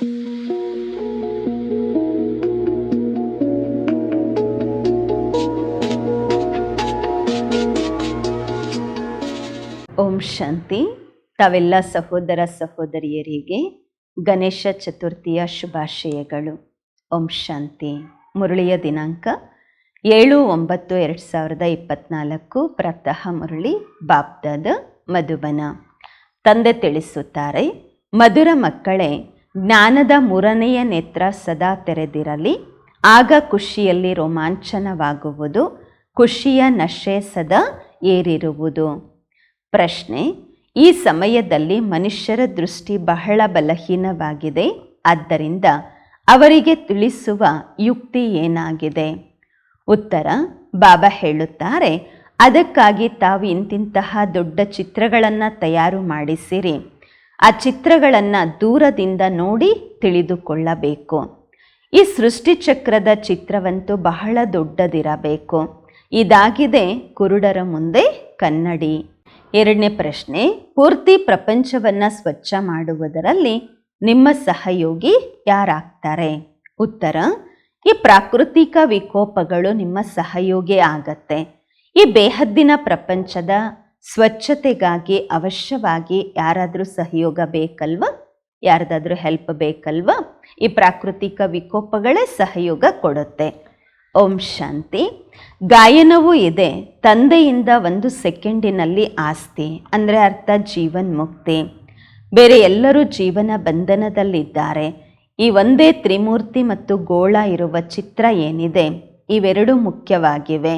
ಓಂ ಶಾಂತಿ. ತಾವೆಲ್ಲ ಸಹೋದರ ಸಹೋದರಿಯರಿಗೆ ಗಣೇಶ ಚತುರ್ಥಿಯ ಶುಭಾಶಯಗಳು. ಓಂ ಶಾಂತಿ. ಮುರಳಿಯ ದಿನಾಂಕ ಏಳು ಒಂಬತ್ತು ಎರಡು ಸಾವಿರದ ಇಪ್ಪತ್ನಾಲ್ಕು. ಪ್ರಾತಃ ಮುರಳಿ ಬಾಪ್ದಾದ ಮಧುಬನ. ತಂದೆ ತಿಳಿಸುತ್ತಾರೆ, ಮಧುರ ಮಕ್ಕಳೇ ಜ್ಞಾನದ ಮೂರನೆಯ ನೇತ್ರ ಸದಾ ತೆರೆದಿರಲಿ. ಆಗ ಖುಷಿಯಲ್ಲಿ ರೋಮಾಂಚನವಾಗುವುದು. ಖುಷಿಯ ನಶೆ ಸದಾ ಏರಿರುವುದು. ಪ್ರಶ್ನೆ, ಈ ಸಮಯದಲ್ಲಿ ಮನುಷ್ಯರ ದೃಷ್ಟಿ ಬಹಳ ಬಲಹೀನವಾಗಿದೆ. ಆದ್ದರಿಂದ ಅವರಿಗೆ ತಿಳಿಸುವ ಯುಕ್ತಿ ಏನಾಗಿದೆ? ಉತ್ತರ, ಬಾಬಾ ಹೇಳುತ್ತಾರೆ, ಅದಕ್ಕಾಗಿ ತಾವು ಇಂತಿಂತಹ ದೊಡ್ಡ ಚಿತ್ರಗಳನ್ನು ತಯಾರು ಮಾಡಿಸಿರಿ. ಆ ಚಿತ್ರಗಳನ್ನು ದೂರದಿಂದ ನೋಡಿ ತಿಳಿದುಕೊಳ್ಳಬೇಕು. ಈ ಸೃಷ್ಟಿಚಕ್ರದ ಚಿತ್ರವಂತೂ ಬಹಳ ದೊಡ್ಡದಿರಬೇಕು. ಇದಾಗಿದೆ ಕುರುಡರ ಮುಂದೆ ಕನ್ನಡಿ. ಎರಡನೇ ಪ್ರಶ್ನೆ, ಪೂರ್ತಿ ಪ್ರಪಂಚವನ್ನು ಸ್ವಚ್ಛ ಮಾಡುವುದರಲ್ಲಿ ನಿಮ್ಮ ಸಹಯೋಗಿ ಯಾರಾಗ್ತಾರೆ? ಉತ್ತರ, ಈ ಪ್ರಾಕೃತಿಕ ವಿಕೋಪಗಳು ನಿಮ್ಮ ಸಹಯೋಗಿ ಆಗತ್ತೆ. ಈ ಬೇಹದ್ದಿನ ಪ್ರಪಂಚದ ಸ್ವಚ್ಛತೆಗಾಗಿ ಅವಶ್ಯವಾಗಿ ಯಾರಾದರೂ ಸಹಯೋಗ ಬೇಕಲ್ವ? ಯಾರ್ದಾದ್ರೂ ಹೆಲ್ಪ್ ಬೇಕಲ್ವ? ಈ ಪ್ರಾಕೃತಿಕ ವಿಕೋಪಗಳೇ ಸಹಯೋಗ ಕೊಡುತ್ತೆ. ಓಂ ಶಾಂತಿ. ಗಾಯನವೂ ಇದೆ. ತಂದೆಯಿಂದ ಒಂದು ಸೆಕೆಂಡಿನಲ್ಲಿ ಆಸ್ತಿ, ಅಂದರೆ ಅರ್ಥ ಜೀವನ್ ಮುಕ್ತಿ ಬೇರೆ ಎಲ್ಲರೂ ಜೀವನ ಬಂಧನದಲ್ಲಿದ್ದಾರೆ. ಈ ಒಂದೇ ತ್ರಿಮೂರ್ತಿ ಮತ್ತು ಗೋಳ ಇರುವ ಚಿತ್ರ ಏನಿದೆ? ಇವೆರಡೂ ಮುಖ್ಯವಾಗಿವೆ.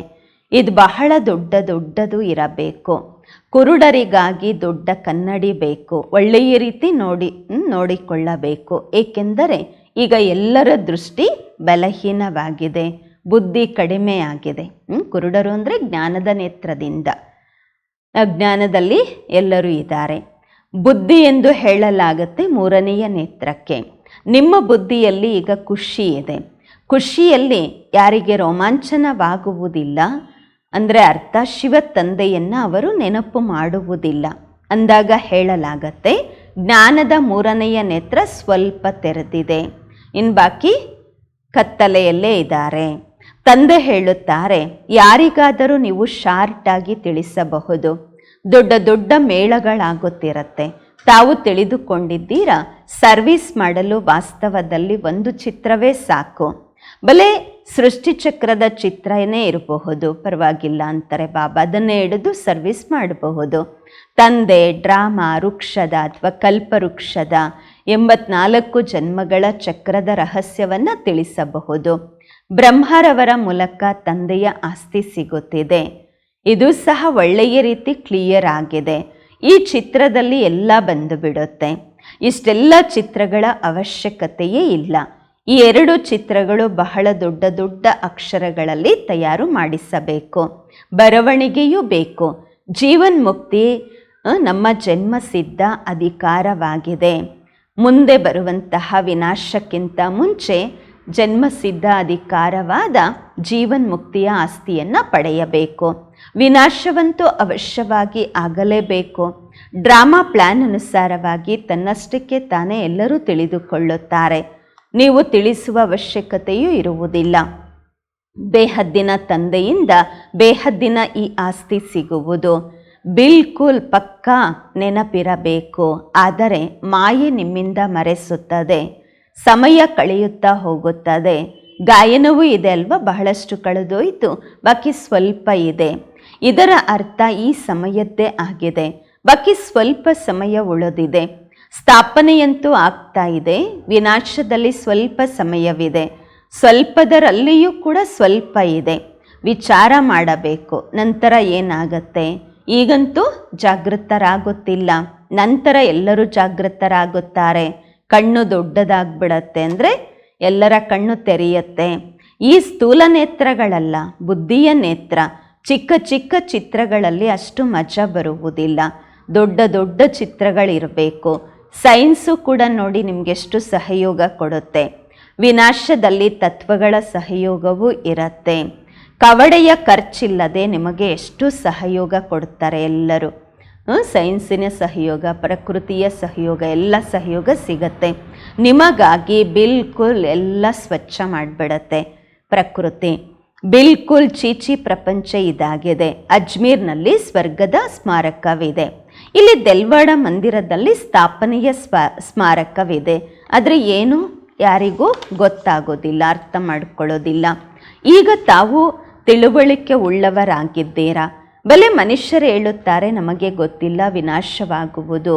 ಇದು ಬಹಳ ದೊಡ್ಡ ದೊಡ್ಡದು ಇರಬೇಕು. ಕುರುಡರಿಗಾಗಿ ದೊಡ್ಡ ಕನ್ನಡಿ ಬೇಕು. ಒಳ್ಳೆಯ ರೀತಿ ನೋಡಿ ನೋಡಿಕೊಳ್ಳಬೇಕು. ಏಕೆಂದರೆ ಈಗ ಎಲ್ಲರ ದೃಷ್ಟಿ ಬಲಹೀನವಾಗಿದೆ, ಬುದ್ಧಿ ಕಡಿಮೆಯಾಗಿದೆ. ಆಗಿದೆ ಕುರುಡರು ಅಂದರೆ ಜ್ಞಾನದ ನೇತ್ರದಿಂದ. ಜ್ಞಾನದಲ್ಲಿ ಎಲ್ಲರೂ ಇದ್ದಾರೆ. ಬುದ್ಧಿ ಎಂದು ಹೇಳಲಾಗುತ್ತೆ ಮೂರನೆಯ ನೇತ್ರಕ್ಕೆ. ನಿಮ್ಮ ಬುದ್ಧಿಯಲ್ಲಿ ಈಗ ಖುಷಿ ಇದೆ. ಖುಷಿಯಲ್ಲಿ ಯಾರಿಗೆ ರೋಮಾಂಚನವಾಗುವುದಿಲ್ಲ ಅಂದರೆ ಅರ್ಥ ಶಿವ ತಂದೆಯನ್ನು ಅವರು ನೆನಪು ಮಾಡುವುದಿಲ್ಲ. ಅಂದಾಗ ಹೇಳಲಾಗತ್ತೆ, ಜ್ಞಾನದ ಮೂರನೆಯ ನೇತ್ರ ಸ್ವಲ್ಪ ತೆರೆದಿದೆ. ಇನ್ನು ಬಾಕಿ ಕತ್ತಲೆಯಲ್ಲೇ ಇದ್ದಾರೆ. ತಂದೆ ಹೇಳುತ್ತಾರೆ, ಯಾರಿಗಾದರೂ ನೀವು ಶಾರ್ಟ್ ಆಗಿ ತಿಳಿಸಬಹುದು. ದೊಡ್ಡ ದೊಡ್ಡ ಮೇಳಗಳಾಗುತ್ತಿರತ್ತೆ. ತಾವು ತಿಳಿದುಕೊಂಡಿದ್ದೀರಾ, ಸರ್ವಿಸ್ ಮಾಡಲು ವಾಸ್ತವದಲ್ಲಿ ಒಂದು ಚಿತ್ರವೇ ಸಾಕು. ಬಲೆ ಸೃಷ್ಟಿಚಕ್ರದ ಚಿತ್ರನೇ ಇರಬಹುದು. ಪರವಾಗಿಲ್ಲ ಅಂತಾರೆ ಬಾಬಾ. ಅದನ್ನೇ ಹಿಡಿದು ಸರ್ವಿಸ್ ಮಾಡಬಹುದು. ತಂದೆ, ಡ್ರಾಮಾ, ವೃಕ್ಷದ ಅಥವಾ ಕಲ್ಪವೃಕ್ಷದ ಎಂಬತ್ನಾಲ್ಕು ಜನ್ಮಗಳ ಚಕ್ರದ ರಹಸ್ಯವನ್ನು ತಿಳಿಸಬಹುದು. ಬ್ರಹ್ಮರವರ ಮೂಲಕ ತಂದೆಯ ಆಸ್ತಿ ಸಿಗುತ್ತಿದೆ. ಇದು ಸಹ ಒಳ್ಳೆಯ ರೀತಿ ಕ್ಲಿಯರ್ ಆಗಿದೆ. ಈ ಚಿತ್ರದಲ್ಲಿ ಎಲ್ಲ ಬಂದು ಬಿಡುತ್ತೆ. ಇಷ್ಟೆಲ್ಲ ಚಿತ್ರಗಳ ಅವಶ್ಯಕತೆಯೇ ಇಲ್ಲ. ಈ ಎರಡು ಚಿತ್ರಗಳು ಬಹಳ ದೊಡ್ಡ ದೊಡ್ಡ ಅಕ್ಷರಗಳಲ್ಲಿ ತಯಾರು ಮಾಡಿಸಬೇಕು. ಬರವಣಿಗೆಯೂ ಬೇಕು. ಜೀವನ್ಮುಕ್ತಿ ನಮ್ಮ ಜನ್ಮ ಸಿದ್ಧ ಅಧಿಕಾರವಾಗಿದೆ. ಮುಂದೆ ಬರುವಂತಹ ವಿನಾಶಕ್ಕಿಂತ ಮುಂಚೆ ಜನ್ಮಸಿದ್ಧ ಅಧಿಕಾರವಾದ ಜೀವನ್ಮುಕ್ತಿಯ ಆಸ್ತಿಯನ್ನು ಪಡೆಯಬೇಕು. ವಿನಾಶವಂತೂ ಅವಶ್ಯವಾಗಿ ಆಗಲೇಬೇಕು. ಡ್ರಾಮಾ ಪ್ಲ್ಯಾನ್ ಅನುಸಾರವಾಗಿ ತನ್ನಷ್ಟಕ್ಕೆ ತಾನೇ ಎಲ್ಲರೂ ತಿಳಿದುಕೊಳ್ಳುತ್ತಾರೆ. ನೀವು ತಿಳಿಸುವ ಅವಶ್ಯಕತೆಯೂ ಇರುವುದಿಲ್ಲ. ಬೇಹದ್ದಿನ ತಂದೆಯಿಂದ ಬೇಹದ್ದಿನ ಈ ಆಸ್ತಿ ಸಿಗುವುದು. ಬಿಲ್ಕುಲ್ ಪಕ್ಕಾ ನೆನಪಿರಬೇಕು, ಆದರೆ ಮಾಯೆ ನಿಮ್ಮಿಂದ ಮರೆಸುತ್ತದೆ. ಸಮಯ ಕಳೆಯುತ್ತಾ ಹೋಗುತ್ತದೆ. ಗಾಯನವೂ ಇದೆ ಅಲ್ವಾ? ಬಹಳಷ್ಟು ಕಳೆದೋಯಿತು. ಬಾಕಿ ಸ್ವಲ್ಪ ಇದೆ. ಇದರ ಅರ್ಥ ಈ ಸಮಯದ್ದೇ ಆಗಿದೆ. ಬಾಕಿ ಸ್ವಲ್ಪ ಸಮಯ ಉಳಿದಿದೆ. ಸ್ಥಾಪನೆಯಂತೂ ಆಗ್ತಾ ಇದೆ. ವಿನಾಶದಲ್ಲಿ ಸ್ವಲ್ಪ ಸಮಯವಿದೆ. ಸ್ವಲ್ಪದರಲ್ಲಿಯೂ ಕೂಡ ಸ್ವಲ್ಪ ಇದೆ. ವಿಚಾರ ಮಾಡಬೇಕು. ನಂತರ ಏನಾಗತ್ತೆ? ಈಗಂತೂ ಜಾಗೃತರಾಗುತ್ತಿಲ್ಲ. ನಂತರ ಎಲ್ಲರೂ ಜಾಗೃತರಾಗುತ್ತಾರೆ. ಕಣ್ಣು ದೊಡ್ಡದಾಗ್ಬಿಡತ್ತೆ ಅಂದರೆ ಎಲ್ಲರ ಕಣ್ಣು ತೆರೆಯುತ್ತೆ. ಈ ಸ್ಥೂಲ ನೇತ್ರಗಳಲ್ಲ, ಬುದ್ಧಿಯ ನೇತ್ರ. ಚಿಕ್ಕ ಚಿಕ್ಕ ಚಿತ್ರಗಳಲ್ಲಿ ಅಷ್ಟು ಮಜಾ ಬರುವುದಿಲ್ಲ. ದೊಡ್ಡ ದೊಡ್ಡ ಚಿತ್ರಗಳಿರಬೇಕು. ಸೈನ್ಸು ಕೂಡ ನೋಡಿ ನಿಮಗೆಷ್ಟು ಸಹಯೋಗ ಕೊಡುತ್ತೆ. ವಿನಾಶದಲ್ಲಿ ತತ್ವಗಳ ಸಹಯೋಗವೂ ಇರತ್ತೆ. ಕವಡೆಯ ಖರ್ಚಿಲ್ಲದೆ ನಿಮಗೆ ಎಷ್ಟು ಸಹಯೋಗ ಕೊಡ್ತಾರೆ ಎಲ್ಲರೂ? ಸೈನ್ಸಿನ ಸಹಯೋಗ, ಪ್ರಕೃತಿಯ ಸಹಯೋಗ, ಎಲ್ಲ ಸಹಯೋಗ ಸಿಗತ್ತೆ. ನಿಮಗಾಗಿ ಬಿಲ್ಕುಲ್ ಎಲ್ಲ ಸ್ವಚ್ಛ ಮಾಡಿಬಿಡತ್ತೆ ಪ್ರಕೃತಿ. ಬಿಲ್ಕುಲ್ ಚೀಚಿ ಪ್ರಪಂಚ ಇದಾಗಿದೆ. ಅಜ್ಮೀರ್ನಲ್ಲಿ ಸ್ವರ್ಗದ ಸ್ಮಾರಕವಿದೆ. ಇಲ್ಲಿ ದೆಲ್ವಾಡ ಮಂದಿರದಲ್ಲಿ ಸ್ಥಾಪನೆಯ ಸ್ಮಾರಕವಿದೆ. ಆದರೆ ಏನು? ಯಾರಿಗೂ ಗೊತ್ತಾಗೋದಿಲ್ಲ, ಅರ್ಥ ಮಾಡಿಕೊಳ್ಳೋದಿಲ್ಲ. ಈಗ ತಾವು ತಿಳುವಳಿಕೆ ಉಳ್ಳವರಾಗಿದ್ದೀರಾ? ಬಲೆ ಮನುಷ್ಯರು ಹೇಳುತ್ತಾರೆ, ನಮಗೆ ಗೊತ್ತಿಲ್ಲ, ವಿನಾಶವಾಗುವುದು.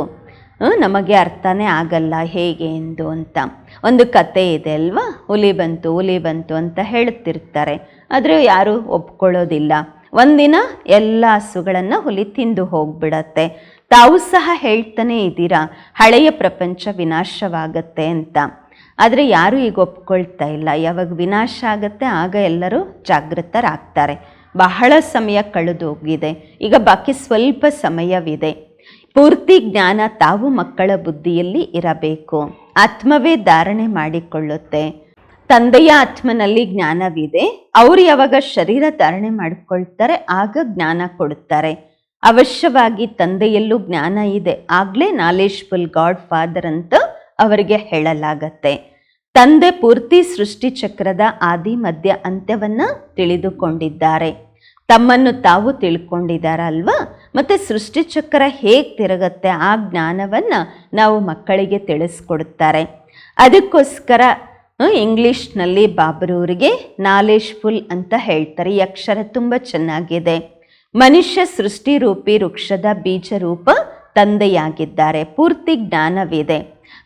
ನಮಗೆ ಅರ್ಥನೇ ಆಗಲ್ಲ, ಹೇಗೆ, ಎಂದು ಅಂತ. ಒಂದು ಕತೆ ಇದೆ ಅಲ್ವಾ? ಹುಲಿ ಬಂತು ಹುಲಿ ಬಂತು ಅಂತ ಹೇಳುತ್ತಿರ್ತಾರೆ ಆದರೆ ಯಾರೂ ಒಪ್ಕೊಳ್ಳೋದಿಲ್ಲ. ಒಂದಿನ ಎಲ್ಲ ಹಸುಗಳನ್ನು ಹುಲಿ ತಿಂದು ಹೋಗ್ಬಿಡತ್ತೆ. ತಾವು ಸಹ ಹೇಳ್ತಾನೆ ಇದ್ದೀರಾ, ಹಳೆಯ ಪ್ರಪಂಚ ವಿನಾಶವಾಗತ್ತೆ ಅಂತ. ಆದರೆ ಯಾರೂ ಈಗ ಒಪ್ಕೊಳ್ತಾ ಇಲ್ಲ. ಯಾವಾಗ ವಿನಾಶ ಆಗುತ್ತೆ, ಆಗ ಎಲ್ಲರೂ ಜಾಗೃತರಾಗ್ತಾರೆ ಬಹಳ ಸಮಯ ಕಳೆದೋಗಿದೆ. ಈಗ ಬಾಕಿ ಸ್ವಲ್ಪ ಸಮಯವಿದೆ. ಪೂರ್ತಿ ಜ್ಞಾನ ತಾವು ಮಕ್ಕಳ ಬುದ್ಧಿಯಲ್ಲಿ ಇರಬೇಕು. ಆತ್ಮವೇ ಧಾರಣೆ ಮಾಡಿಕೊಳ್ಳುತ್ತೆ. ತಂದೆಯ ಆತ್ಮನಲ್ಲಿ ಜ್ಞಾನವಿದೆ. ಅವರು ಯಾವಾಗ ಶರೀರ ಧಾರಣೆ ಮಾಡಿಕೊಳ್ತಾರೆ, ಆಗ ಜ್ಞಾನ ಕೊಡುತ್ತಾರೆ ಅವಶ್ಯವಾಗಿ ತಂದೆಯಲ್ಲೂ ಜ್ಞಾನ ಇದೆ. ಆಗಲೇ ನಾಲೇಜ್ಫುಲ್ ಗಾಡ್ ಫಾದರ್ ಅಂತ ಅವರಿಗೆ ಹೇಳಲಾಗತ್ತೆ. ತಂದೆ ಪೂರ್ತಿ ಸೃಷ್ಟಿ ಚಕ್ರದ ಆದಿ, ಮಧ್ಯ ಅಂತ್ಯವನ್ನ ತಿಳಿದುಕೊಂಡಿದ್ದಾರೆ. ತಮ್ಮನ್ನು ತಾವು ತಿಳ್ಕೊಂಡಿದ್ದಾರಲ್ವಾ? ಮತ್ತೆ ಸೃಷ್ಟಿ ಚಕ್ರ ಹೇಗೆ ತಿರುಗತ್ತೆ? ಆ ಜ್ಞಾನವನ್ನು ನಾವು ಮಕ್ಕಳಿಗೆ ತಿಳಿಸ್ಕೊಡುತ್ತಾರೆ ಅದಕ್ಕೋಸ್ಕರ ಇಂಗ್ಲೀಷ್ನಲ್ಲಿ ಬಾಬರೂರಿಗೆ ನಾಲೇಜ್ಫುಲ್ ಅಂತ ಹೇಳ್ತಾರೆ. ಈ ಅಕ್ಷರ ತುಂಬ ಚೆನ್ನಾಗಿದೆ. ಮನುಷ್ಯ ಸೃಷ್ಟಿ ರೂಪಿ ವೃಕ್ಷದ ಬೀಜ ರೂಪ ತಂದೆಯಾಗಿದ್ದಾರೆ. ಪೂರ್ತಿ ಜ್ಞಾನವಿದೆ.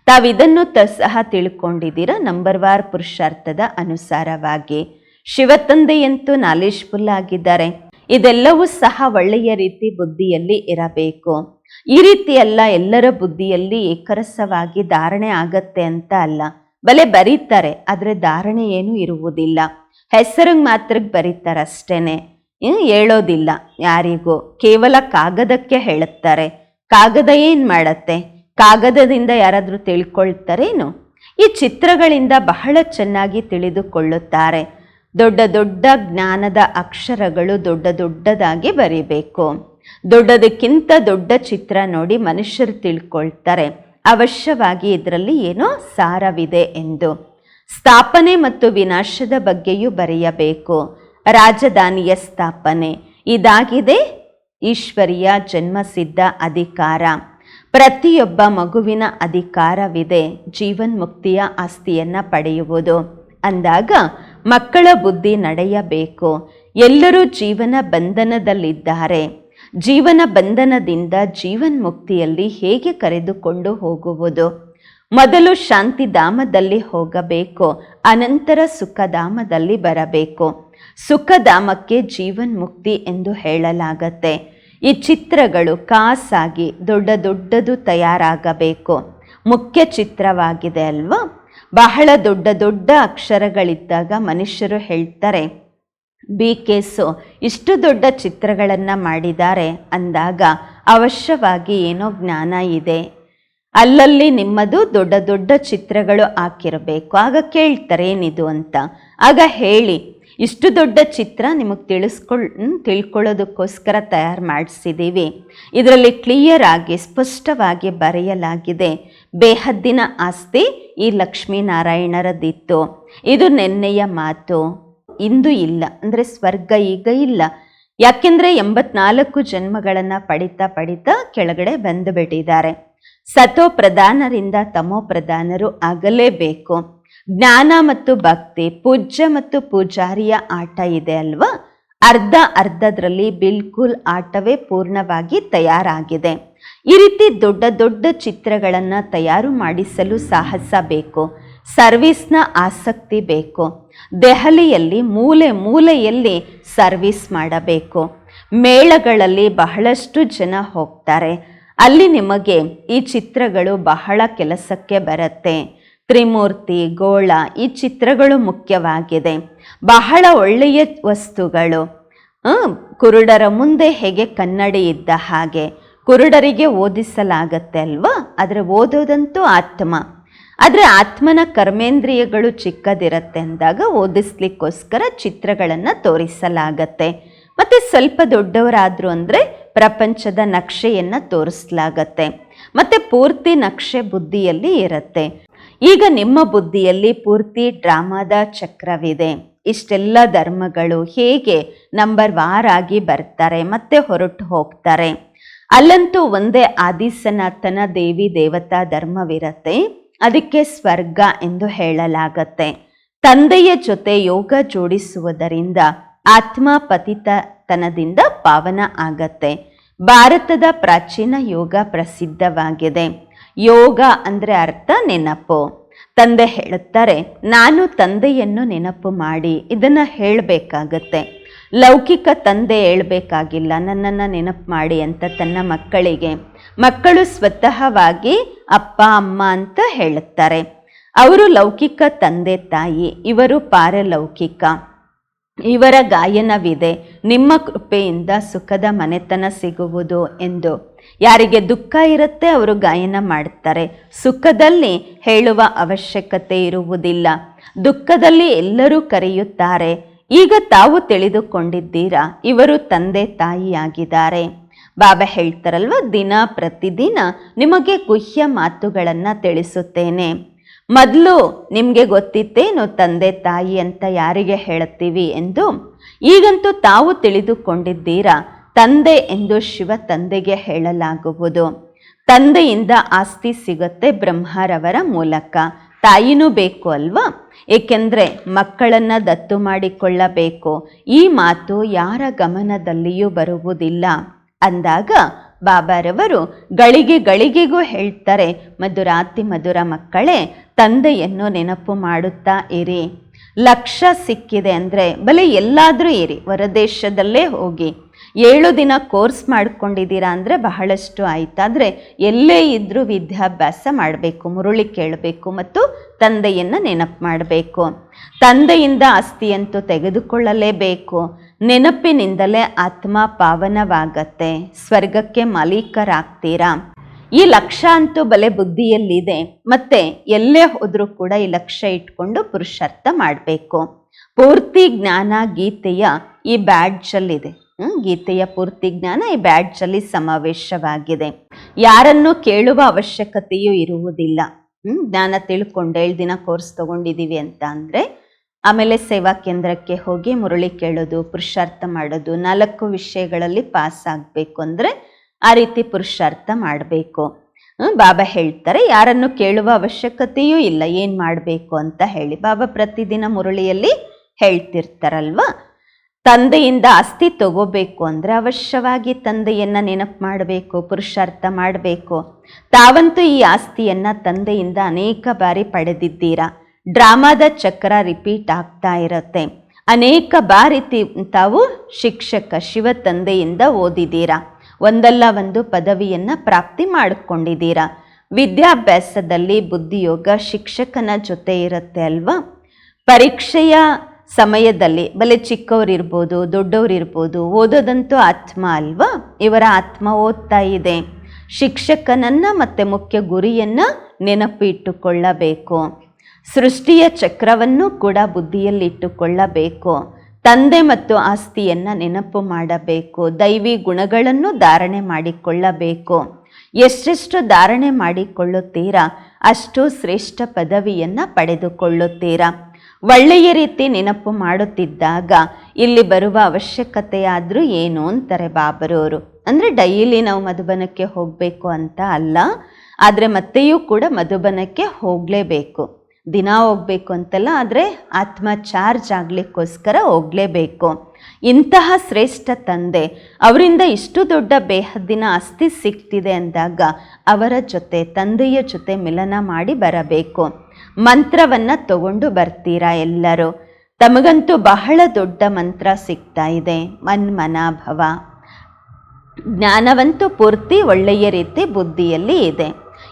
ತಾವಿದನ್ನು ತ ಸಹ ತಿಳ್ಕೊಂಡಿದ್ದೀರಾ? ನಂಬರ್ ವಾರ್ ಪುರುಷಾರ್ಥದ ಅನುಸಾರವಾಗಿ. ಶಿವತಂದೆಯಂತೂ ನಾಲೇಜ್ಫುಲ್ ಆಗಿದ್ದಾರೆ. ಇದೆಲ್ಲವೂ ಸಹ ಒಳ್ಳೆಯ ರೀತಿ ಬುದ್ಧಿಯಲ್ಲಿ ಇರಬೇಕು. ಈ ರೀತಿ ಎಲ್ಲ ಎಲ್ಲರ ಬುದ್ಧಿಯಲ್ಲಿ ಏಕರಸವಾಗಿ ಧಾರಣೆ ಆಗತ್ತೆ ಅಂತ ಅಲ್ಲ. ಬಲೆ ಬರೀತಾರೆ ಆದರೆ ಧಾರಣೆ ಏನೂ ಇರುವುದಿಲ್ಲ. ಹೆಸರಿಗೆ ಮಾತ್ರ ಬರೀತಾರೆ ಅಷ್ಟೇನೆ ಹ್ಮ್, ಹೇಳೋದಿಲ್ಲ ಯಾರಿಗೂ. ಕೇವಲ ಕಾಗದಕ್ಕೆ ಹೇಳುತ್ತಾರೆ. ಕಾಗದ ಏನು ಮಾಡತ್ತೆ? ಕಾಗದದಿಂದ ಯಾರಾದರೂ ತಿಳ್ಕೊಳ್ತಾರೇನು? ಈ ಚಿತ್ರಗಳಿಂದ ಬಹಳ ಚೆನ್ನಾಗಿ ತಿಳಿದುಕೊಳ್ಳುತ್ತಾರೆ. ದೊಡ್ಡ ದೊಡ್ಡ ಜ್ಞಾನದ ಅಕ್ಷರಗಳು ದೊಡ್ಡ ದೊಡ್ಡದಾಗಿ ಬರೀಬೇಕು. ದೊಡ್ಡದಕ್ಕಿಂತ ದೊಡ್ಡ ಚಿತ್ರ ನೋಡಿ ಮನುಷ್ಯರು ತಿಳ್ಕೊಳ್ತಾರೆ. ಅವಶ್ಯವಾಗಿ ಇದರಲ್ಲಿ ಏನೋ ಸಾರವಿದೆ ಎಂದು. ಸ್ಥಾಪನೆ ಮತ್ತು ವಿನಾಶದ ಬಗ್ಗೆಯೂ ಬರೆಯಬೇಕು. ರಾಜಧಾನಿಯ ಸ್ಥಾಪನೆ. ಇದಾಗಿದೆ ಈಶ್ವರಿಯ ಜನ್ಮಸಿದ್ಧ ಅಧಿಕಾರ. ಪ್ರತಿಯೊಬ್ಬ ಮಗುವಿನ ಅಧಿಕಾರವಿದೆ. ಜೀವನ್ಮುಕ್ತಿಯ ಆಸ್ತಿಯನ್ನ ಪಡೆಯುವುದು. ಅಂದಾಗ ಮಕ್ಕಳ ಬುದ್ಧಿ ನಡೆಯಬೇಕು. ಎಲ್ಲರೂ ಜೀವನ ಬಂಧನದಲ್ಲಿದ್ದಾರೆ. ಜೀವನ ಬಂಧನದಿಂದ ಜೀವನ್ಮುಕ್ತಿಯಲ್ಲಿ ಹೇಗೆ ಕರೆದುಕೊಂಡು ಹೋಗುವುದು? ಮೊದಲು ಶಾಂತಿಧಾಮದಲ್ಲಿ ಹೋಗಬೇಕು, ಅನಂತರ ಸುಖಧಾಮದಲ್ಲಿ ಬರಬೇಕು. ಸುಖಧಾಮಕ್ಕೆ ಜೀವನ್ ಮುಕ್ತಿ ಎಂದು ಹೇಳಲಾಗತ್ತೆ. ಈ ಚಿತ್ರಗಳು ಕಾಸಾಗಿ ದೊಡ್ಡ ದೊಡ್ಡದು ತಯಾರಾಗಬೇಕು. ಮುಖ್ಯ ಚಿತ್ರವಾಗಿದೆ ಅಲ್ವಾ? ಬಹಳ ದೊಡ್ಡ ದೊಡ್ಡ ಅಕ್ಷರಗಳಿದ್ದಾಗ ಮನುಷ್ಯರು ಹೇಳ್ತಾರೆ, ಬಿ ಕೇಸು ಇಷ್ಟು ದೊಡ್ಡ ಚಿತ್ರಗಳನ್ನು ಮಾಡಿದ್ದಾರೆ ಅಂದಾಗ ಅವಶ್ಯವಾಗಿ ಏನೋ ಜ್ಞಾನ ಇದೆ. ಅಲ್ಲಲ್ಲಿ ನಿಮ್ಮದು ದೊಡ್ಡ ದೊಡ್ಡ ಚಿತ್ರಗಳು ಹಾಕಿರಬೇಕು. ಆಗ ಕೇಳ್ತಾರೆ, ಏನಿದು ಅಂತ. ಆಗ ಹೇಳಿ ಇಷ್ಟು ದೊಡ್ಡ ಚಿತ್ರ ನಿಮಗೆ ತಿಳಿಸ್ಕೊಳ್ ತಿಳ್ಕೊಳ್ಳೋದಕ್ಕೋಸ್ಕರ ತಯಾರು ಮಾಡಿಸಿದ್ದೀವಿ ಇದರಲ್ಲಿ ಕ್ಲಿಯರ್ ಆಗಿ, ಸ್ಪಷ್ಟವಾಗಿ ಬರೆಯಲಾಗಿದೆ, ಬೇಹದ್ದಿನ ಆಸ್ತಿ ಈ ಲಕ್ಷ್ಮೀನಾರಾಯಣರದಿತ್ತು. ಇದು ನೆನ್ನೆಯ ಮಾತು. ಇಂದು ಇಲ್ಲ. ಅಂದರೆ ಸ್ವರ್ಗ ಈಗ ಇಲ್ಲ. ಯಾಕೆಂದರೆ ಎಂಬತ್ನಾಲ್ಕು ಜನ್ಮಗಳನ್ನು ಪಡಿತಾ ಪಡಿತಾ ಕೆಳಗಡೆ ಬಂದುಬಿಟ್ಟಿದ್ದಾರೆ ಸತೋ ಪ್ರಧಾನರಿಂದ ತಮೋ ಪ್ರಧಾನರು ಆಗಲೇಬೇಕು. ಜ್ಞಾನ ಮತ್ತು ಭಕ್ತಿ, ಪೂಜ್ಯ ಮತ್ತು ಪೂಜಾರಿಯ ಆಟ ಇದೆ ಅಲ್ವಾ? ಅರ್ಧ ಅರ್ಧದ್ರಲ್ಲಿ ಬಿಲ್ಕುಲ್ ಆಟವೇ ಪೂರ್ಣವಾಗಿ ತಯಾರಾಗಿದೆ. ಈ ರೀತಿ ದೊಡ್ಡ ದೊಡ್ಡ ಚಿತ್ರಗಳನ್ನು ತಯಾರು ಮಾಡಿಸಲು ಸಾಹಸ ಬೇಕು. ಸರ್ವಿಸ್ನ ಆಸಕ್ತಿ ಬೇಕು. ದೆಹಲಿಯಲ್ಲಿ ಮೂಲೆ ಮೂಲೆಯಲ್ಲಿ ಸರ್ವಿಸ್ ಮಾಡಬೇಕು. ಮೇಳಗಳಲ್ಲಿ ಬಹಳಷ್ಟು ಜನ ಹೋಗ್ತಾರೆ. ಅಲ್ಲಿ ನಿಮಗೆ ಈ ಚಿತ್ರಗಳು ಬಹಳ ಕೆಲಸಕ್ಕೆ ಬರುತ್ತೆ. ತ್ರಿಮೂರ್ತಿ, ಗೋಳ ಈ ಚಿತ್ರಗಳು ಮುಖ್ಯವಾಗಿದೆ. ಬಹಳ ಒಳ್ಳೆಯ ವಸ್ತುಗಳು. ಕುರುಡರ ಮುಂದೆ ಹೇಗೆ ಕನ್ನಡಿ ಇದ್ದ ಹಾಗೆ ಕುರುಡರಿಗೆ ಓದಿಸಲಾಗತ್ತೆ ಅಲ್ವಾ? ಆದರೆ ಓದೋದಂತೂ ಆತ್ಮ. ಆದರೆ ಆತ್ಮನ ಕರ್ಮೇಂದ್ರಿಯಗಳು ಚಿಕ್ಕದಿರತ್ತೆ ಅಂದಾಗ ಓದಿಸ್ಲಿಕ್ಕೋಸ್ಕರ ಚಿತ್ರಗಳನ್ನು ತೋರಿಸಲಾಗತ್ತೆ. ಮತ್ತು ಸ್ವಲ್ಪ ದೊಡ್ಡವರಾದರು ಅಂದರೆ ಪ್ರಪಂಚದ ನಕ್ಷೆಯನ್ನು ತೋರಿಸಲಾಗತ್ತೆ. ಮತ್ತು ಪೂರ್ತಿ ನಕ್ಷೆ ಬುದ್ಧಿಯಲ್ಲಿ ಇರುತ್ತೆ. ಈಗ ನಿಮ್ಮ ಬುದ್ಧಿಯಲ್ಲಿ ಪೂರ್ತಿ ಡ್ರಾಮಾದ ಚಕ್ರವಿದೆ. ಇಷ್ಟೆಲ್ಲ ಧರ್ಮಗಳು ಹೇಗೆ ನಂಬರ್ ವಾರ್ ಆಗಿ ಬರ್ತಾರೆ, ಮತ್ತೆ ಹೊರಟು ಹೋಗ್ತಾರೆ? ಅಲ್ಲಂತೂ ಒಂದೇ ಆದಿಸನಾಥನ ದೇವಿ ದೇವತಾ ಧರ್ಮವಿರತ್ತೆ. ಅದಕ್ಕೆ ಸ್ವರ್ಗ ಎಂದು ಹೇಳಲಾಗತ್ತೆ. ತಂದೆಯ ಜೊತೆ ಯೋಗ ಜೋಡಿಸುವುದರಿಂದ ಆತ್ಮ ಪತಿತತನದಿಂದ ಪಾವನ ಆಗತ್ತೆ. ಭಾರತದ ಪ್ರಾಚೀನ ಯೋಗ ಪ್ರಸಿದ್ಧವಾಗಿದೆ. ಯೋಗ ಅಂದರೆ ಅರ್ಥ ನೆನಪು. ತಂದೆ ಹೇಳುತ್ತಾರೆ, ನಾನು ತಂದೆಯನ್ನು ನೆನಪು ಮಾಡಿ, ಇದನ್ನು ಹೇಳಬೇಕಾಗತ್ತೆ. ಲೌಕಿಕ ತಂದೆ ಹೇಳಬೇಕಾಗಿಲ್ಲ, ನನ್ನನ್ನು ನೆನಪು ಮಾಡಿ ಅಂತ ತನ್ನ ಮಕ್ಕಳಿಗೆ. ಮಕ್ಕಳು ಸ್ವತಃವಾಗಿ ಅಪ್ಪ, ಅಮ್ಮ ಅಂತ ಹೇಳುತ್ತಾರೆ. ಅವರು ಲೌಕಿಕ ತಂದೆ ತಾಯಿ, ಇವರು ಪಾರಲೌಕಿಕ. ಇವರ ಗಾಯನವಿದೆ, ನಿಮ್ಮ ಕೃಪೆಯಿಂದ ಸುಖದ ಮನೆತನ ಸಿಗುವುದು ಎಂದು. ಯಾರಿಗೆ ದುಃಖ ಇರುತ್ತೆ ಅವರು ಗಾಯನ ಮಾಡ್ತಾರೆ ಸುಖದಲ್ಲಿ ಹೇಳುವ ಅವಶ್ಯಕತೆ ಇರುವುದಿಲ್ಲ. ದುಃಖದಲ್ಲಿ ಎಲ್ಲರೂ ಕರೆಯುತ್ತಾರೆ. ಈಗ ತಾವು ತಿಳಿದುಕೊಂಡಿದ್ದೀರಾ? ಇವರು ತಂದೆ ತಾಯಿಯಾಗಿದ್ದಾರೆ. ಬಾಬಾ ಹೇಳ್ತಾರಲ್ವ, ದಿನ ಪ್ರತಿದಿನ ನಿಮಗೆ ಗುಹ್ಯ ಮಾತುಗಳನ್ನು ತಿಳಿಸುತ್ತೇನೆ. ಮೊದಲು ನಿಮಗೆ ಗೊತ್ತಿತ್ತೇನು ತಂದೆ ತಾಯಿ ಅಂತ ಯಾರಿಗೆ ಹೇಳುತ್ತೀವಿ ಎಂದು? ಈಗಂತೂ ತಾವು ತಿಳಿದುಕೊಂಡಿದ್ದೀರಾ? ತಂದೆ ಎಂದು ಶಿವ ತಂದೆಗೆ ಹೇಳಲಾಗುವುದು. ತಂದೆಯಿಂದ ಆಸ್ತಿ ಸಿಗುತ್ತೆ ಬ್ರಹ್ಮರವರ ಮೂಲಕ. ತಾಯಿನೂ ಬೇಕು ಅಲ್ವಾ? ಏಕೆಂದರೆ ಮಕ್ಕಳನ್ನು ದತ್ತು ಮಾಡಿಕೊಳ್ಳಬೇಕು. ಈ ಮಾತು ಯಾರ ಗಮನದಲ್ಲಿಯೂ ಬರುವುದಿಲ್ಲ. ಅಂದಾಗ ಬಾಬಾರವರು ಗಳಿಗೆ ಗಳಿಗೆಗೂ ಹೇಳ್ತಾರೆ, ಮಧುರಾತಿ ಮಧುರ ಮಕ್ಕಳೇ, ತಂದೆಯನ್ನು ನೆನಪು ಮಾಡುತ್ತಾ ಇರಿ. ಲಕ್ಷ ಸಿಕ್ಕಿದೆ ಅಂದರೆ ಬಲೆ ಎಲ್ಲಾದರೂ ಇರಿ ಹೊರದೇಶದಲ್ಲೇ ಹೋಗಿ. ಏಳು ದಿನ ಕೋರ್ಸ್ ಮಾಡ್ಕೊಂಡಿದ್ದೀರಾ ಅಂದರೆ ಬಹಳಷ್ಟು ಆಯ್ತಾದರೆ ಎಲ್ಲೇ ಇದ್ದರೂ ವಿದ್ಯಾಭ್ಯಾಸ ಮಾಡಬೇಕು, ಮುರುಳಿ ಕೇಳಬೇಕು ಮತ್ತು ತಂದೆಯನ್ನು ನೆನಪು ಮಾಡಬೇಕು. ತಂದೆಯಿಂದ ಆಸ್ತಿಯಂತೂ ತೆಗೆದುಕೊಳ್ಳಲೇಬೇಕು. ನೆನಪಿನಿಂದಲೇ ಆತ್ಮ ಪಾವನವಾಗತ್ತೆ. ಸ್ವರ್ಗಕ್ಕೆ ಮಾಲೀಕರಾಗ್ತೀರಾ? ಈ ಲಕ್ಷ್ಯ ಅಂತೂ ಬಲೆ ಬುದ್ಧಿಯಲ್ಲಿದೆ. ಮತ್ತೆ ಎಲ್ಲೇ ಹೋದರೂ ಕೂಡ ಈ ಲಕ್ಷ್ಯ ಇಟ್ಕೊಂಡು ಪುರುಷಾರ್ಥ ಮಾಡಬೇಕು. ಪೂರ್ತಿ ಜ್ಞಾನ ಗೀತೆಯ ಈ ಬ್ಯಾಡ್ಜಲ್ಲಿದೆ. ಗೀತೆಯ ಪೂರ್ತಿ ಜ್ಞಾನ ಈ ಬ್ಯಾಡ್ಜಲ್ಲಿ ಸಮಾವೇಶವಾಗಿದೆ. ಯಾರನ್ನು ಕೇಳುವ ಅವಶ್ಯಕತೆಯೂ ಇರುವುದಿಲ್ಲ. ಹ್ಮ್, ಜ್ಞಾನ ತಿಳ್ಕೊಂಡು ಏಳು ದಿನ ಕೋರ್ಸ್ ತಗೊಂಡಿದ್ದೀವಿ ಅಂತ ಅಂದರೆ ಆಮೇಲೆ ಸೇವಾ ಕೇಂದ್ರಕ್ಕೆ ಹೋಗಿ ಮುರಳಿ ಕೇಳೋದು ಪುರುಷಾರ್ಥ ಮಾಡೋದು ನಾಲ್ಕು ವಿಷಯಗಳಲ್ಲಿ ಪಾಸ್ ಆಗಬೇಕು ಅಂದರೆ ಆ ರೀತಿ ಪುರುಷಾರ್ಥ ಮಾಡಬೇಕು. ಬಾಬಾ ಹೇಳ್ತಾರೆ ಯಾರನ್ನು ಕೇಳುವ ಅವಶ್ಯಕತೆಯೂ ಇಲ್ಲ ಏನು ಮಾಡಬೇಕು ಅಂತ ಹೇಳಿ. ಬಾಬಾ ಪ್ರತಿದಿನ ಮುರಳಿಯಲ್ಲಿ ಹೇಳ್ತಿರ್ತಾರಲ್ವಾ? ತಂದೆಯಿಂದ ಆಸ್ತಿ ತಗೋಬೇಕು ಅಂದರೆ ಅವಶ್ಯವಾಗಿ ತಂದೆಯನ್ನು ನೆನಪು ಮಾಡಬೇಕು, ಪುರುಷಾರ್ಥ ಮಾಡಬೇಕು. ತಾವಂತೂ ಈ ಆಸ್ತಿಯನ್ನು ತಂದೆಯಿಂದ ಅನೇಕ ಬಾರಿ ಪಡೆದಿದ್ದೀರಾ? ಡ್ರಾಮಾದ ಚಕ್ರ ರಿಪೀಟ್ ಆಗ್ತಾ ಇರುತ್ತೆ. ಅನೇಕ ಬಾರಿ ತಾವು ಶಿಕ್ಷಕ, ಶಿವ ತಂದೆಯಿಂದ ಓದಿದ್ದೀರಾ? ಒಂದಲ್ಲ ಒಂದು ಪದವಿಯನ್ನು ಪ್ರಾಪ್ತಿ ಮಾಡಿಕೊಂಡಿದ್ದೀರಾ? ವಿದ್ಯಾಭ್ಯಾಸದಲ್ಲಿ ಬುದ್ಧಿಯೋಗ ಶಿಕ್ಷಕನ ಜೊತೆ ಇರುತ್ತೆ ಅಲ್ವಾ? ಪರೀಕ್ಷೆಯ ಸಮಯದಲ್ಲಿ ಬಲೆ ಚಿಕ್ಕವರಿರ್ಬೋದು, ದೊಡ್ಡವರಿರ್ಬೋದು, ಓದೋದಂತೂ ಆತ್ಮ ಅಲ್ವಾ? ಇವರ ಆತ್ಮ ಓದ್ತಾ ಇದೆ. ಶಿಕ್ಷಕನನ್ನು ಮತ್ತು ಮುಖ್ಯ ಗುರಿಯನ್ನು ನೆನಪು ಇಟ್ಟುಕೊಳ್ಳಬೇಕು ಸೃಷ್ಟಿಯ ಚಕ್ರವನ್ನು ಕೂಡ ಬುದ್ಧಿಯಲ್ಲಿಟ್ಟುಕೊಳ್ಳಬೇಕು. ತಂದೆ ಮತ್ತು ಆಸ್ತಿಯನ್ನು ನೆನಪು ಮಾಡಬೇಕು. ದೈವಿ ಗುಣಗಳನ್ನು ಧಾರಣೆ ಮಾಡಿಕೊಳ್ಳಬೇಕು. ಎಷ್ಟೆಷ್ಟು ಧಾರಣೆ ಮಾಡಿಕೊಳ್ಳುತ್ತೀರಾ, ಅಷ್ಟು ಶ್ರೇಷ್ಠ ಪದವಿಯನ್ನು ಪಡೆದುಕೊಳ್ಳುತ್ತೀರಾ. ಒಳ್ಳೆಯ ರೀತಿ ನೆನಪು ಮಾಡುತ್ತಿದ್ದಾಗ ಇಲ್ಲಿ ಬರುವ ಅವಶ್ಯಕತೆಯಾದರೂ ಏನು ಅಂತಾರೆ ಬಾಬರವರು ಅಂದರೆ ಡೈಲಿ ನಾವು ಮಧುಬನಕ್ಕೆ ಹೋಗಬೇಕು ಅಂತ ಅಲ್ಲ, ಆದರೆ ಮತ್ತೆಯೂ ಕೂಡ ಮಧುಬನಕ್ಕೆ ಹೋಗಲೇಬೇಕು. ದಿನ ಹೋಗಬೇಕು ಅಂತಲ್ಲ, ಆದರೆ ಆತ್ಮ ಚಾರ್ಜ್ ಆಗಲಿಕ್ಕೋಸ್ಕರ ಹೋಗಲೇಬೇಕು. ಇಂತಹ ಶ್ರೇಷ್ಠ ತಂದೆ, ಅವರಿಂದ ಇಷ್ಟು ದೊಡ್ಡ ಬೇಹದ್ದಿನ ಆಸ್ತಿ ಸಿಗ್ತಿದೆ ಅಂದಾಗ ಅವರ ಜೊತೆ, ತಂದೆಯ ಜೊತೆ ಮಿಲನ ಮಾಡಿ ಬರಬೇಕು. ಮಂತ್ರವನ್ನು ತಗೊಂಡು ಬರ್ತೀರಾ ಎಲ್ಲರೂ? ತಮಗಂತೂ ಬಹಳ ದೊಡ್ಡ ಮಂತ್ರ ಸಿಗ್ತಾ ಇದೆ. ಮನ್ಮನಾಭವ. ಜ್ಞಾನವಂತೂ ಪೂರ್ತಿ ಒಳ್ಳೆಯ ರೀತಿ ಬುದ್ಧಿಯಲ್ಲಿ ಇದೆ.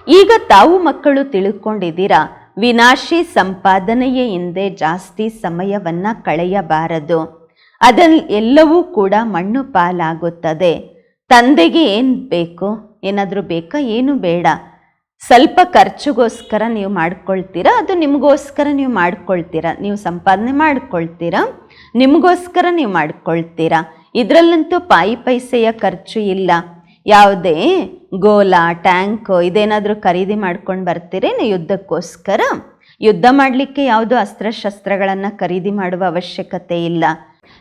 ಈಗ ತಾವು ಮಕ್ಕಳು ತಿಳ್ಕೊಂಡಿದ್ದೀರಾ? ವಿನಾಶಿ ಸಂಪಾದನೆಯೇ ಹಿಂದೆ ಜಾಸ್ತಿ ಸಮಯವನ್ನ ಕಳೆಯಬಾರದು. ಅದಲ್ ಎಲ್ಲವೂ ಕೂಡ ಮಣ್ಣು ಪಾಲಾಗುತ್ತದೆ. ತಂದೆಗೆ ಏನು ಬೇಕು? ಏನಾದರೂ ಬೇಕಾ? ಏನು ಬೇಡ. ಸ್ವಲ್ಪ ಖರ್ಚಿಗೋಸ್ಕರ ನೀವು ಮಾಡ್ಕೊಳ್ತೀರಾ? ಅದು ನಿಮಗೋಸ್ಕರ ನೀವು ಮಾಡ್ಕೊಳ್ತೀರಾ? ನೀವು ಸಂಪಾದನೆ ಮಾಡ್ಕೊಳ್ತೀರಾ? ನಿಮಗೋಸ್ಕರ ನೀವು ಮಾಡ್ಕೊಳ್ತೀರಾ? ಇದರಲ್ಲಂತೂ ಪಾಯಿ ಪೈಸೆಯ ಖರ್ಚು ಇಲ್ಲ. ಯಾವುದೇ ಗೋಲ, ಟ್ಯಾಂಕ್ ಇದೇನಾದರೂ ಖರೀದಿ ಮಾಡ್ಕೊಂಡು ಬರ್ತೀರೇನು ಯುದ್ಧಕ್ಕೋಸ್ಕರ? ಯುದ್ಧ ಮಾಡಲಿಕ್ಕೆ ಯಾವುದೋ ಅಸ್ತ್ರಶಸ್ತ್ರಗಳನ್ನು ಖರೀದಿ ಮಾಡುವ ಅವಶ್ಯಕತೆ ಇಲ್ಲ.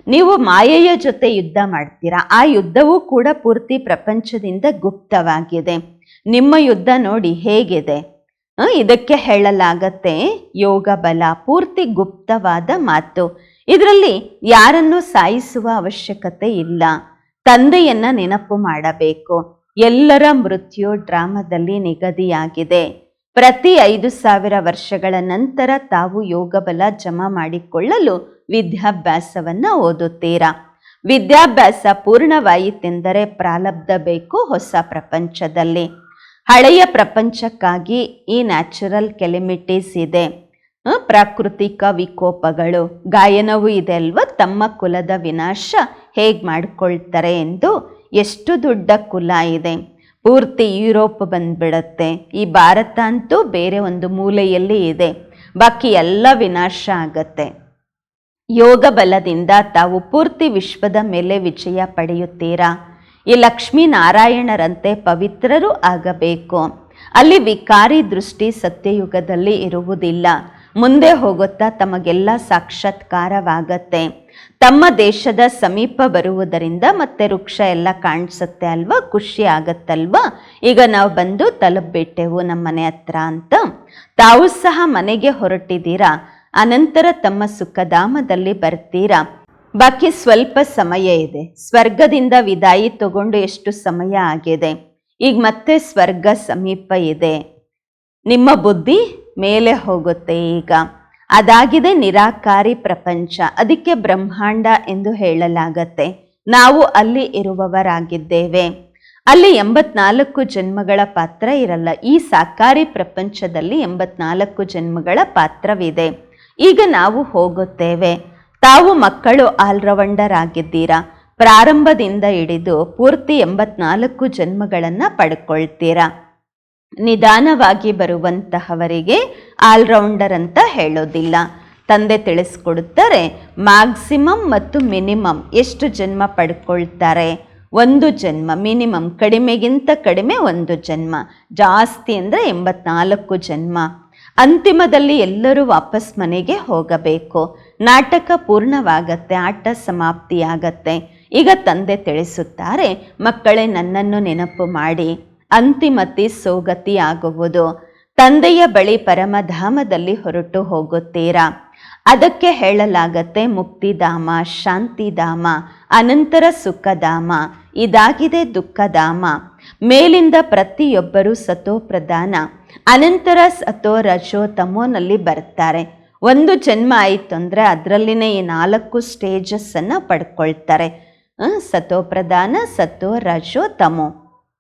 ನೀವು ಮಾಯೆಯ ಜೊತೆ ಯುದ್ಧ ಮಾಡ್ತೀರಾ? ಆ ಯುದ್ಧವೂ ಕೂಡ ಪೂರ್ತಿ ಪ್ರಪಂಚದಿಂದ ಗುಪ್ತವಾಗಿದೆ. ನಿಮ್ಮ ಯುದ್ಧ ನೋಡಿ ಹೇಗಿದೆ? ಇದಕ್ಕೆ ಹೇಳಲಾಗತ್ತೆ ಯೋಗ ಬಲ, ಪೂರ್ತಿ ಗುಪ್ತವಾದ ಮಾತು. ಇದರಲ್ಲಿ ಯಾರನ್ನು ಸಾಯಿಸುವ ಅವಶ್ಯಕತೆ ಇಲ್ಲ. ತಂದೆಯನ್ನ ನೆನಪು ಮಾಡಬೇಕು. ಎಲ್ಲರ ಮೃತ್ಯು ಡ್ರಾಮದಲ್ಲಿ ನಿಗದಿಯಾಗಿದೆ. ಪ್ರತಿ ಐದು ಸಾವಿರ ವರ್ಷಗಳ ನಂತರ ತಾವು ಯೋಗ ಬಲ ಜಮಾ ಮಾಡಿಕೊಳ್ಳಲು ವಿದ್ಯಾಭ್ಯಾಸವನ್ನ ಓದುತ್ತೀರಾ? ವಿದ್ಯಾಭ್ಯಾಸ ಪೂರ್ಣವಾಯಿತೆಂದರೆ ಪ್ರಾಲಬ್ಧ ಬೇಕು ಹೊಸ ಪ್ರಪಂಚದಲ್ಲಿ. ಹಳೆಯ ಪ್ರಪಂಚಕ್ಕಾಗಿ ಈ ನ್ಯಾಚುರಲ್ ಕೆಲಿಮಿಟೀಸ್ ಇದೆ. ಪ್ರಾಕೃತಿಕ ವಿಕೋಪಗಳು, ಗಾಯನವೂ ಇದೆ ಅಲ್ವಾ ತಮ್ಮ ಕುಲದ ವಿನಾಶ ಹೇಗೆ ಮಾಡಿಕೊಳ್ತಾರೆ ಎಂದು ಎಷ್ಟು ದೊಡ್ಡ ಕುಲ ಇದೆ. ಪೂರ್ತಿ ಯುರೋಪ್ ಬಂದ್ಬಿಡತ್ತೆ. ಈ ಭಾರತ ಅಂತೂ ಬೇರೆ ಒಂದು ಮೂಲೆಯಲ್ಲಿ ಇದೆ. ಬಾಕಿ ಎಲ್ಲ ವಿನಾಶ ಆಗತ್ತೆ. ಯೋಗ ಬಲದಿಂದ ತಾವು ಪೂರ್ತಿ ವಿಶ್ವದ ಮೇಲೆ ವಿಜಯ ಪಡೆಯುತ್ತೀರಾ? ಈ ಲಕ್ಷ್ಮೀನಾರಾಯಣರಂತೆ ಪವಿತ್ರರು ಆಗಬೇಕು. ಅಲ್ಲಿ ವಿಕಾರಿ ದೃಷ್ಟಿ ಸತ್ಯಯುಗದಲ್ಲಿ ಇರುವುದಿಲ್ಲ. ಮುಂದೆ ಹೋಗುತ್ತಾ ತಮಗೆಲ್ಲ ಸಾಕ್ಷಾತ್ಕಾರವಾಗತ್ತೆ. ತಮ್ಮ ದೇಶದ ಸಮೀಪ ಬರುವುದರಿಂದ ಮತ್ತೆ ವೃಕ್ಷ ಎಲ್ಲ ಕಾಣಿಸುತ್ತೆ ಅಲ್ವಾ? ಖುಷಿ ಆಗತ್ತಲ್ವಾ? ಈಗ ನಾವು ಬಂದು ತಲುಪಿಬಿಟ್ಟೆವು ನಮ್ಮ ಮನೆ ಹತ್ರ ಅಂತ. ತಾವು ಸಹ ಮನೆಗೆ ಹೊರಟಿದ್ದೀರಾ? ಅನಂತರ ತಮ್ಮ ಸುಖಧಾಮದಲ್ಲಿ ಬರ್ತೀರಾ? ಬಾಕಿ ಸ್ವಲ್ಪ ಸಮಯ ಇದೆ. ಸ್ವರ್ಗದಿಂದ ವಿದಾಯಿ ತಗೊಂಡು ಎಷ್ಟು ಸಮಯ ಆಗಿದೆ? ಈಗ ಮತ್ತೆ ಸ್ವರ್ಗ ಸಮೀಪ ಇದೆ. ನಿಮ್ಮ ಬುದ್ಧಿ ಮೇಲೆ ಹೋಗುತ್ತೆ ಈಗ. ಅದಾಗಿದೆ ನಿರಾಕಾರಿ ಪ್ರಪಂಚ. ಅದಕ್ಕೆ ಬ್ರಹ್ಮಾಂಡ ಎಂದು ಹೇಳಲಾಗತ್ತೆ. ನಾವು ಅಲ್ಲಿ ಇರುವವರಾಗಿದ್ದೇವೆ. ಅಲ್ಲಿ ಎಂಬತ್ನಾಲ್ಕು ಜನ್ಮಗಳ ಪಾತ್ರ ಇರಲ್ಲ. ಈ ಸಾಕಾರಿ ಪ್ರಪಂಚದಲ್ಲಿ ಎಂಬತ್ನಾಲ್ಕು ಜನ್ಮಗಳ ಪಾತ್ರವಿದೆ. ಈಗ ನಾವು ಹೋಗುತ್ತೇವೆ. ತಾವು ಮಕ್ಕಳು ಆಲ್ರೌಂಡರ್ ಆಗಿದ್ದೀರಾ ಪ್ರಾರಂಭದಿಂದ ಹಿಡಿದು ಪೂರ್ತಿ ಎಂಬತ್ನಾಲ್ಕು ಜನ್ಮಗಳನ್ನು ಪಡ್ಕೊಳ್ತೀರಾ? ನಿಧಾನವಾಗಿ ಬರುವಂತಹವರಿಗೆ ಆಲ್ರೌಂಡರ್ ಅಂತ ಹೇಳೋದಿಲ್ಲ. ತಂದೆ ತಿಳಿಸ್ಕೊಡುತ್ತಾರೆ, ಮ್ಯಾಕ್ಸಿಮಮ್ ಮತ್ತು ಮಿನಿಮಮ್ ಎಷ್ಟು ಜನ್ಮ ಪಡ್ಕೊಳ್ತಾರೆ? ಒಂದು ಜನ್ಮ, ಮಿನಿಮಮ್ ಕಡಿಮೆಗಿಂತ ಕಡಿಮೆ ಒಂದು ಜನ್ಮ, ಜಾಸ್ತಿ ಅಂದರೆ ಎಂಬತ್ನಾಲ್ಕು ಜನ್ಮ. ಅಂತಿಮದಲ್ಲಿ ಎಲ್ಲರೂ ವಾಪಸ್ ಮನೆಗೆ ಹೋಗಬೇಕು. ನಾಟಕ ಪೂರ್ಣವಾಗತ್ತೆ, ಆಟ ಸಮಾಪ್ತಿಯಾಗತ್ತೆ. ಈಗ ತಂದೆ ತಿಳಿಸುತ್ತಾರೆ, ಮಕ್ಕಳೇ, ನನ್ನನ್ನು ನೆನಪು ಮಾಡಿ. ಅಂತಿಮತಿ ಸೋಗತಿ ಆಗುವುದು ತಂದೆಯ ಬಳಿ ಪರಮಧಾಮದಲ್ಲಿ ಹೊರಟು ಹೋಗುತ್ತೀರಾ? ಅದಕ್ಕೆ ಹೇಳಲಾಗತ್ತೆ, ಮುಕ್ತಿಧಾಮ, ಶಾಂತಿಧಾಮ, ಅನಂತರ ಸುಖಧಾಮ, ಇದಾಗಿದೆ ದುಃಖಧಾಮ. ಮೇಲಿಂದ ಪ್ರತಿಯೊಬ್ಬರೂ ಸತೋ ಪ್ರಧಾನ ಅನಂತರ ಸತೋ ರಜೋ ತಮೋನಲ್ಲಿ ಬರ್ತಾರೆ ಒಂದು ಜನ್ಮ ಆಯಿತು ಅಂದರೆ ಅದರಲ್ಲಿನೇ ಈ ನಾಲ್ಕು ಸ್ಟೇಜಸ್ಸನ್ನು ಪಡ್ಕೊಳ್ತಾರೆ. ಸತೋ ಪ್ರಧಾನ, ಸತೋ ರಜೋ, ತಮೋ.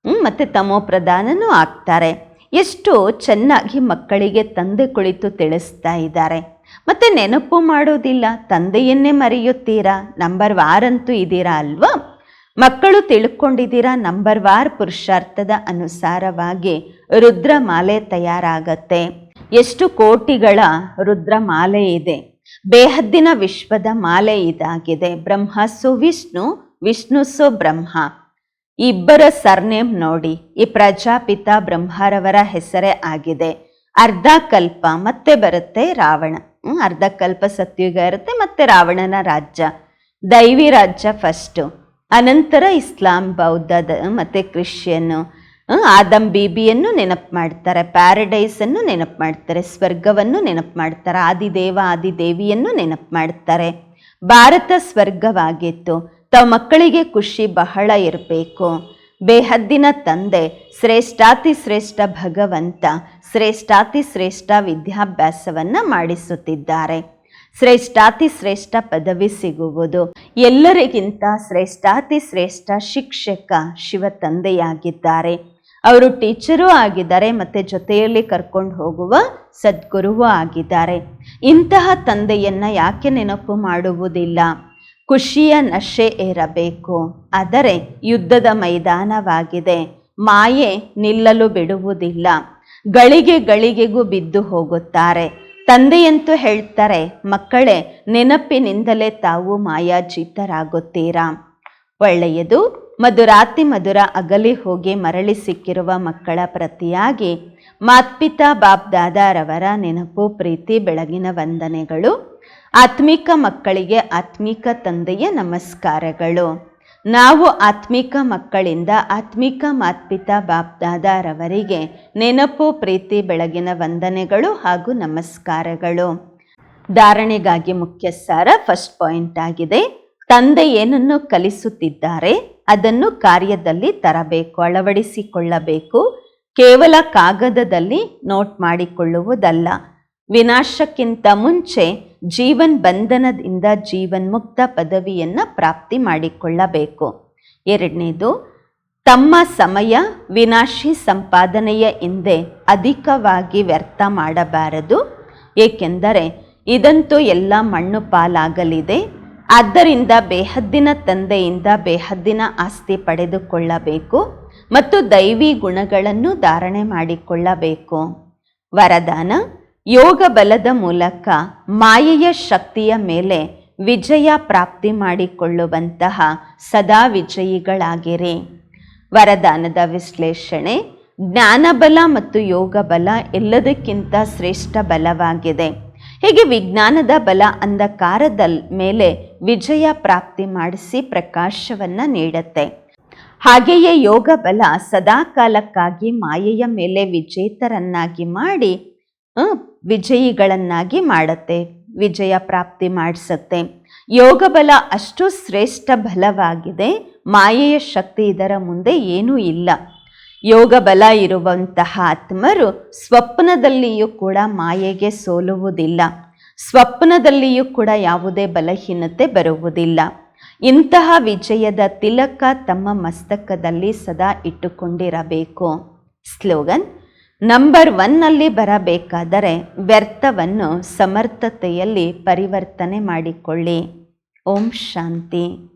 ಮತ್ತು ತಮೋ ಪ್ರಧಾನನೂ ಆಗ್ತಾರೆ. ಎಷ್ಟು ಚೆನ್ನಾಗಿ ಮಕ್ಕಳಿಗೆ ತಂದೆ ಕುಳಿತು ತಿಳಿಸ್ತಾ ಇದ್ದಾರೆ. ಮತ್ತು ನೆನಪು ಮಾಡೋದಿಲ್ಲ, ತಂದೆಯನ್ನೇ ಮರೆಯುತ್ತೀರಾ? ನಂಬರ್ ವಾರಂತೂ ಇದ್ದೀರಾ ಅಲ್ವಾ? ಮಕ್ಕಳು ತಿಳ್ಕೊಂಡಿದ್ದೀರಾ ನಂಬರ್ ವಾರ್ ಪುರುಷಾರ್ಥದ ಅನುಸಾರವಾಗಿ ರುದ್ರಮಾಲೆ ತಯಾರಾಗತ್ತೆ. ಎಷ್ಟು ಕೋಟಿಗಳ ರುದ್ರಮಾಲೆ ಇದೆ. ಬೇಹದ್ದಿನ ವಿಶ್ವದ ಮಾಲೆ ಇದಾಗಿದೆ. ಬ್ರಹ್ಮ ಸು ವಿಷ್ಣು ವಿಷ್ಣು ಸು ಬ್ರಹ್ಮ. ಇಬ್ಬರ ಸರ್ನೇಮ್ ನೋಡಿ. ಈ ಪ್ರಜಾಪಿತ ಬ್ರಹ್ಮರವರ ಹೆಸರೇ ಆಗಿದೆ. ಅರ್ಧ ಕಲ್ಪ ಮತ್ತೆ ಬರುತ್ತೆ ರಾವಣ. ಅರ್ಧ ಕಲ್ಪ ಸತ್ಯುಗ ಇರುತ್ತೆ ಮತ್ತೆ ರಾವಣನ ರಾಜ್ಯ. ದೈವಿ ರಾಜ್ಯ ಫಸ್ಟು ಅನಂತರ ಇಸ್ಲಾಂ ಬೌದ್ಧ ಮತ್ತೆ ಕ್ರಿಶ್ಚಿಯನ್ನು ಆದಮ್ ಬೀಬಿಯನ್ನು ನೆನಪು ಮಾಡ್ತಾರೆ ಪ್ಯಾರಡೈಸನ್ನು ನೆನಪು ಮಾಡ್ತಾರೆ, ಸ್ವರ್ಗವನ್ನು ನೆನಪು ಮಾಡ್ತಾರೆ, ಆದಿದೇವ, ಆದಿದೇವಿಯನ್ನು ನೆನಪು ಮಾಡ್ತಾರೆ. ಭಾರತ ಸ್ವರ್ಗವಾಗಿತ್ತು. ತಮ್ಮ ಮಕ್ಕಳಿಗೆ ಖುಷಿ ಬಹಳ ಇರಬೇಕು. ಬೇಹದ್ದಿನ ತಂದೆ, ಶ್ರೇಷ್ಠಾತಿ ಶ್ರೇಷ್ಠ ಭಗವಂತ, ಶ್ರೇಷ್ಠಾತಿ ಶ್ರೇಷ್ಠ ವಿದ್ಯಾಭ್ಯಾಸವನ್ನು ಮಾಡಿಸುತ್ತಿದ್ದಾರೆ. ಶ್ರೇಷ್ಠಾತಿ ಶ್ರೇಷ್ಠ ಪದವಿ ಸಿಗುವುದು. ಎಲ್ಲರಿಗಿಂತ ಶ್ರೇಷ್ಠಾತಿ ಶ್ರೇಷ್ಠ ಶಿಕ್ಷಕ ಶಿವ ತಂದೆಯಾಗಿದ್ದಾರೆ. ಅವರು ಟೀಚರೂ ಆಗಿದ್ದಾರೆ ಮತ್ತು ಜೊತೆಯಲ್ಲಿ ಕರ್ಕೊಂಡು ಹೋಗುವ ಸದ್ಗುರುವೂ ಆಗಿದ್ದಾರೆ. ಇಂತಹ ತಂದೆಯನ್ನು ಯಾಕೆ ನೆನಪು ಮಾಡುವುದಿಲ್ಲ. ಖುಷಿಯ ನಶೆ ಏರಬೇಕು. ಆದರೆ ಯುದ್ಧದ ಮೈದಾನವಾಗಿದೆ. ಮಾಯೆ ನಿಲ್ಲಲು ಬಿಡುವುದಿಲ್ಲ. ಗಳಿಗೆ ಗಳಿಗೆಗೂ ಬಿದ್ದು ಹೋಗುತ್ತಾರೆ. ತಂದೆಯಂತೂ ಹೇಳ್ತಾರೆ, ಮಕ್ಕಳೇ, ನೆನಪಿನಿಂದಲೇ ತಾವು ಮಾಯಾಜೀತರಾಗುತ್ತೀರಾ? ಒಳ್ಳೆಯದು, ಮಧುರಾತಿ ಮಧುರ ಅಗಲಿ ಹೋಗಿ ಮರಳಿ ಸಿಕ್ಕಿರುವ ಮಕ್ಕಳ ಪ್ರತಿಯಾಗಿ ಮಾತ್ಪಿತಾ ಬಾಪ್ ದಾದಾರವರ ನೆನಪು, ಪ್ರೀತಿ, ಬೆಳಗಿನ ವಂದನೆಗಳು, ಆತ್ಮಿಕ ಮಕ್ಕಳಿಗೆ ಆತ್ಮಿಕ ತಂದೆಯ ನಮಸ್ಕಾರಗಳು. ನಾವು ಆತ್ಮಿಕ ಮಕ್ಕಳಿಂದ ಆತ್ಮಿಕ ಮಾತ್ಪಿತಾ ಬಾಪ್ದಾದಾರವರಿಗೆ ನೆನಪು, ಪ್ರೀತಿ, ಬೆಳಗಿನ ವಂದನೆಗಳು ಹಾಗೂ ನಮಸ್ಕಾರಗಳು. ಧಾರಣೆಗಾಗಿ ಮುಖ್ಯ ಸಾರ ಫಸ್ಟ್ ಪಾಯಿಂಟ್ ಆಗಿದೆ. ತಂದೆ ಏನನ್ನು ಕಲಿಸುತ್ತಿದ್ದಾರೆ, ಅದನ್ನು ಕಾರ್ಯದಲ್ಲಿ ತರಬೇಕು, ಅಳವಡಿಸಿಕೊಳ್ಳಬೇಕು. ಕೇವಲ ಕಾಗದದಲ್ಲಿ ನೋಟ್ ಮಾಡಿಕೊಳ್ಳುವುದಲ್ಲ. ವಿನಾಶಕ್ಕಿಂತ ಮುಂಚೆ ಜೀವನ್ ಬಂಧನದಿಂದ ಜೀವನ್ಮುಕ್ತ ಪದವಿಯನ್ನು ಪ್ರಾಪ್ತಿ ಮಾಡಿಕೊಳ್ಳಬೇಕು. ಎರಡನೇದು, ತಮ್ಮ ಸಮಯ ವಿನಾಶಿ ಸಂಪಾದನೆಯ ಹಿಂದೆ ಅಧಿಕವಾಗಿ ವ್ಯರ್ಥ ಮಾಡಬಾರದು. ಏಕೆಂದರೆ ಇದಂತೂ ಎಲ್ಲ ಮಣ್ಣು ಪಾಲಾಗಲಿದೆ. ಆದ್ದರಿಂದ ಬೇಹದ್ದಿನ ತಂದೆಯಿಂದ ಬೇಹದ್ದಿನ ಆಸ್ತಿ ಪಡೆದುಕೊಳ್ಳಬೇಕು ಮತ್ತು ದೈವಿ ಗುಣಗಳನ್ನು ಧಾರಣೆ ಮಾಡಿಕೊಳ್ಳಬೇಕು. ವರದಾನ ಯೋಗ ಬಲದ ಮೂಲಕ ಮಾಯೆಯ ಶಕ್ತಿಯ ಮೇಲೆ ವಿಜಯ ಪ್ರಾಪ್ತಿ ಮಾಡಿಕೊಳ್ಳುವಂತಹ ಸದಾ ವಿಜಯಿಗಳಾಗಿರಿ. ವರದಾನದ ವಿಶ್ಲೇಷಣೆ, ಜ್ಞಾನಬಲ ಮತ್ತು ಯೋಗ ಬಲ ಎಲ್ಲದಕ್ಕಿಂತ ಶ್ರೇಷ್ಠ ಬಲವಾಗಿದೆ. ಹೀಗೆ ವಿಜ್ಞಾನದ ಬಲ ಅಂಧಕಾರದ ಮೇಲೆ ವಿಜಯ ಪ್ರಾಪ್ತಿ ಮಾಡಿಸಿ ಪ್ರಕಾಶವನ್ನು ನೀಡುತ್ತೆ. ಹಾಗೆಯೇ ಯೋಗ ಬಲ ಸದಾಕಾಲಕ್ಕಾಗಿ ಮಾಯೆಯ ಮೇಲೆ ವಿಜೇತರನ್ನಾಗಿ ಮಾಡಿ ವಿಜಯಿಗಳನ್ನಾಗಿ ಮಾಡುತ್ತೆ, ವಿಜಯ ಪ್ರಾಪ್ತಿ ಮಾಡಿಸುತ್ತೆ. ಯೋಗ ಬಲ ಅಷ್ಟು ಶ್ರೇಷ್ಠ ಬಲವಾಗಿದೆ, ಮಾಯೆಯ ಶಕ್ತಿ ಇದರ ಮುಂದೆ ಏನೂ ಇಲ್ಲ. ಯೋಗ ಬಲ ಇರುವಂತಹ ಆತ್ಮರು ಸ್ವಪ್ನದಲ್ಲಿಯೂ ಕೂಡ ಮಾಯೆಗೆ ಸೋಲುವುದಿಲ್ಲ. ಸ್ವಪ್ನದಲ್ಲಿಯೂ ಕೂಡ ಯಾವುದೇ ಬಲಹೀನತೆ ಬರುವುದಿಲ್ಲ. ಇಂತಹ ವಿಜಯದ ತಿಲಕ ತಮ್ಮ ಮಸ್ತಕದಲ್ಲಿ ಸದಾ ಇಟ್ಟುಕೊಂಡಿರಬೇಕು. ಸ್ಲೋಗನ್ ನಂಬರ್ ಒನ್ನಲ್ಲಿ ಬರಬೇಕಾದರೆ ವ್ಯರ್ಥವನ್ನು ಸಮರ್ಥತೆಯಲ್ಲಿ ಪರಿವರ್ತನೆ ಮಾಡಿಕೊಳ್ಳಿ. ಓಂ ಶಾಂತಿ.